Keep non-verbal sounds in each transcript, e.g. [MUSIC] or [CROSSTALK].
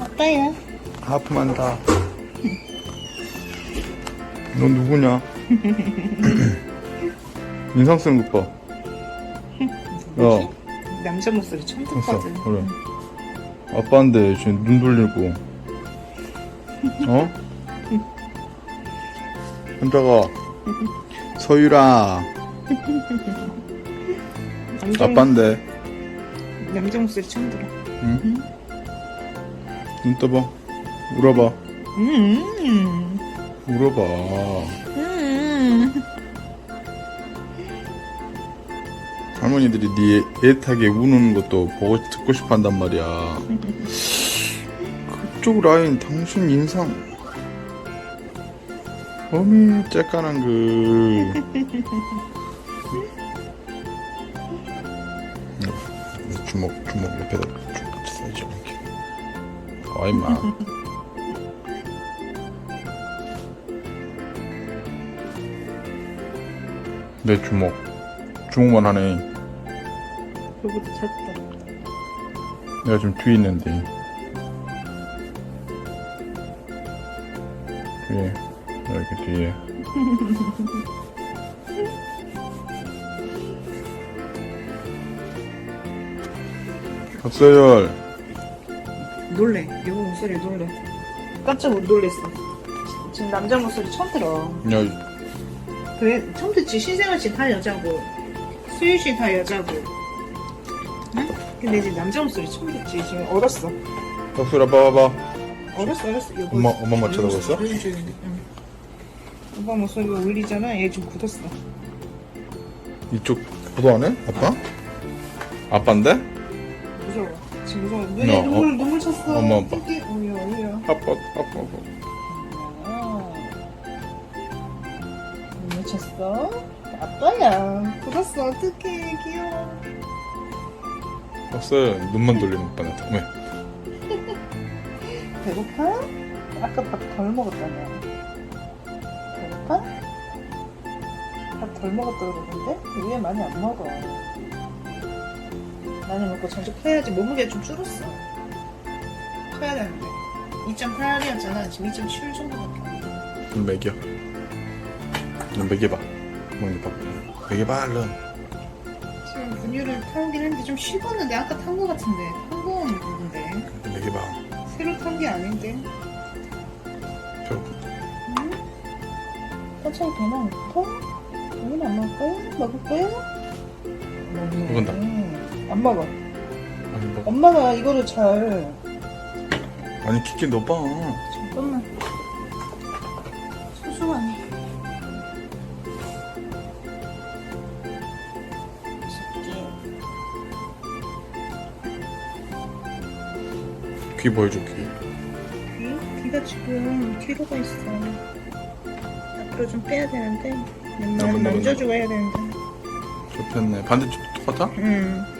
아빠야. 하품한다. 너 누구냐? [LAUGHS] 인상 쓰는 것 봐. 야, 남자 목소리 처음 됐어. 듣거든. 그래. 아빠인데 지금 눈 돌리고. 어? 혼자가 서유라 남자, 아빠인데 남자 목소리 처음 들어. 응? 눈 떠봐. 울어봐. 음. 울어봐. 음. 할머니들이 네 애타게 우는 것도 보고 듣고 싶어 한단 말이야. 그쪽 라인 당신 인상. 어미 쬐깐한 그. 어, [LAUGHS] 주먹 주먹 옆에다 아 임마. 내 주먹. 주먹만 하네. 그거보다 작다. 내가 지금 뒤에 있는데. 뒤에. 이렇게 뒤에. [LAUGHS] 박서열 놀래. 여보 목소리 놀래. 깜짝 놀랬어. 지금 남자 목소리 처음 들어. 야 그래, 처음 듣지. 신생아 씨다 여자고. 수유 씨다 여자고. 응? 근데 이제 남자 목소리 처음 듣지. 지금 얼었어. 박서열아 봐봐봐 얼었어, 얼었어. 여보. 엄마- 엄마만 쳐다봤어? 보여주는데, 응. 오빠 목소리가 울리잖아. 얘 좀 굳었어. 이쪽 보도 안 해? 아빠? 아빠인데? 무서워. 지금 무서워. 눈에 어, 눈물, 눈물 쳤어. 엄마, 아빠. 어떡해. 어여, 어여. 아빠 아빠 아빠 아. 눈물 쳤어? 아빠야. 굳었어. 어떡해. 귀여워. 박서열 눈만 돌리는 오빠한테 왜? [LAUGHS] 배고파? 아까 밥 덜 먹었잖아. 배고파? 밥 덜 먹었다 그러는데? 왜 많이 안 먹어? 많이 먹고 전적 커야지 몸무게가 좀 줄었어. 커야 되는데. 2.8이었잖아. 지금 2.7 정도밖에 안 돼. 눈 매겨 눈 매겨봐 먹는 밥 매겨봐 얼른 지금 분유를 타오긴 했는데 좀 식었는데 아까 탄 거 같은데. 탄거 같은데. 눈 매겨봐 새로 탄 게 아닌데. 배고프다 응? 천천히 배나 안 먹을 거야? 먹을 거야? 먹네. 먹은다. 안 먹어. 아니 뭐 엄마가 이거를 잘 아니 키키 넣어봐 잠깐만 소중하네. 새끼. 귀 보여줘 귀 귀? 귀가 지금 뒤로가 있어. 앞으로 좀 빼야 되는데. 웬만하면 나만, 나만, 만져주고 해야 되는데. 좁혔네 반대쪽도 똑같아? 응.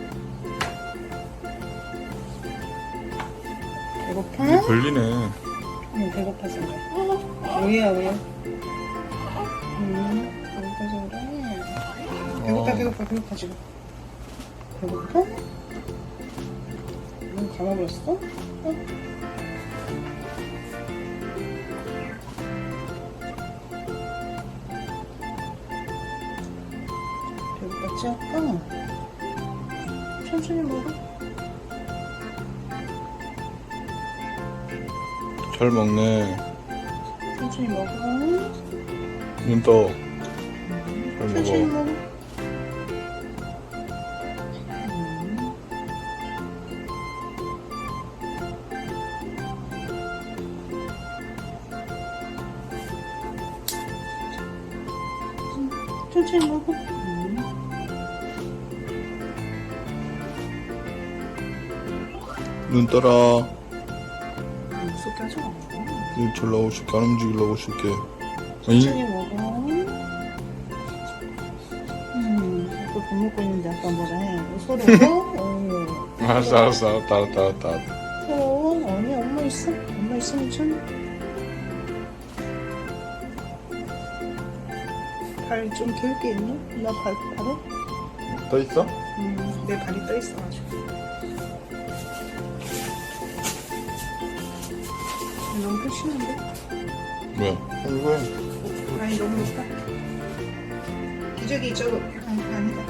이게 걸리네 응, 배고파서 그래. 뭐야, 왜? 응, 배고파서 그래. 배고파, 어. 배고파, 배고파, 지금. 배고파? 눈 감아버렸어? 어? 배고팠지, 아까? 천천히 먹어. 잘 먹네 천천히 먹어. 눈 떠 잘 천천히 먹어 먹어. 음. 음, 천천히 먹어. 음. 눈 떠라. 눈 졸라고 싶게 안 움직이려고 쉽게 아니 천천히 먹어. 음, 또밥 먹고 있는데 아빠 뭐라 해. 서러워? [LAUGHS] 어. 알았어 알았어 알았다 알았다 알았다 엄마 있어. 엄마 있으면 참. 발좀 길게 있나? 나 발, 발에? 더 있어? 음, 내 발이 떠 있어가지고. 너무 크시는데? 뭐야? 이거 해. 아니 너무 높다. 기저귀 저거 아니 아니다.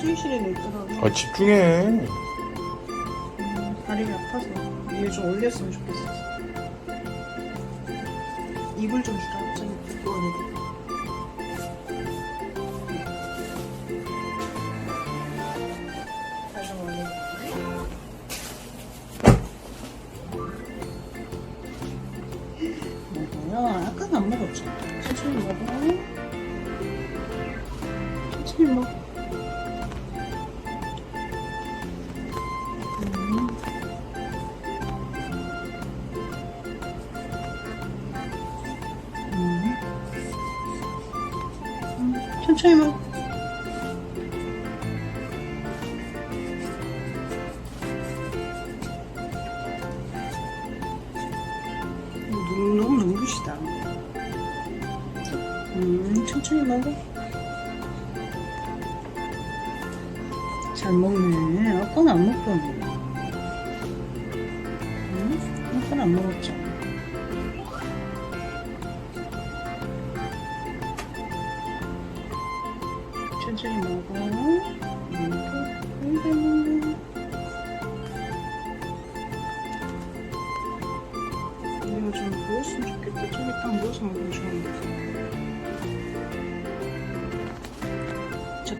수유실에 있더라고. 아 집중해. 음, 다리가 아파서 위에 좀 올렸으면 좋겠어. 이불 좀 주라. 좀 두꺼워니까. 먹어. 음. 음. 음, 천천히 먹어. 눈, 너무 눈부시다. 음, 천천히 먹어. 잘 먹네. 아까는 안 먹더니. 응? 아까는 안 먹었죠. 천천히 먹어. 이거 좀 부었으면 좋겠다. 저기 딱 부어서 먹으면 좋은데.